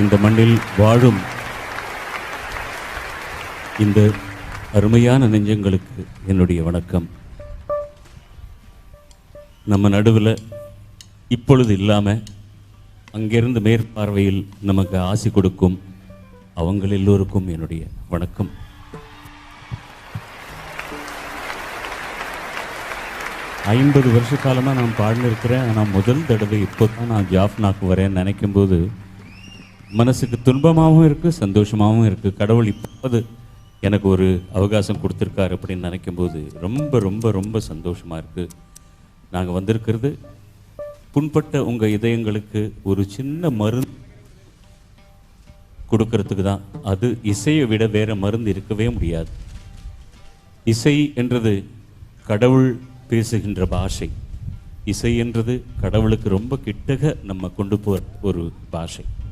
இந்த மண்ணில் வாழும் இந்த அருமையான நெஞ்சங்களுக்கு என்னுடைய வணக்கம். நம்ம நடுவில் இப்பொழுது இல்லாமல் அங்கிருந்து மேற்பார்வையில் நமக்கு ஆசி கொடுக்கும் அவங்கள் எல்லோருக்கும் என்னுடைய வணக்கம். ஐம்பது வருஷ காலமாக நான் பாடினிருக்கிறேன். ஆனால் முதல் தடவை இப்போ தான் நான் ஜாஃப்னாக்கு வரேன்னு நினைக்கும்போது மனசுக்கு துன்பமாகவும் இருக்குது சந்தோஷமாகவும் இருக்குது கடவுள் இப்போது எனக்கு ஒரு அவகாசம் கொடுத்துருக்காரு அப்படின்னு நினைக்கும்போது ரொம்ப ரொம்ப ரொம்ப சந்தோஷமாக இருக்குது நாங்கள் வந்திருக்கிறது புண்பட்ட உங்கள் இதயங்களுக்கு ஒரு சின்ன மருந்து கொடுக்கறதுக்கு தான். அது இசையை விட வேறு மருந்து இருக்கவே முடியாது. இசை என்றது கடவுள் பேசுகின்ற பாஷை. இசை என்றது கடவுளுக்கு ரொம்ப கிட்டக நம்ம கொண்டு போகிற ஒரு பாஷை.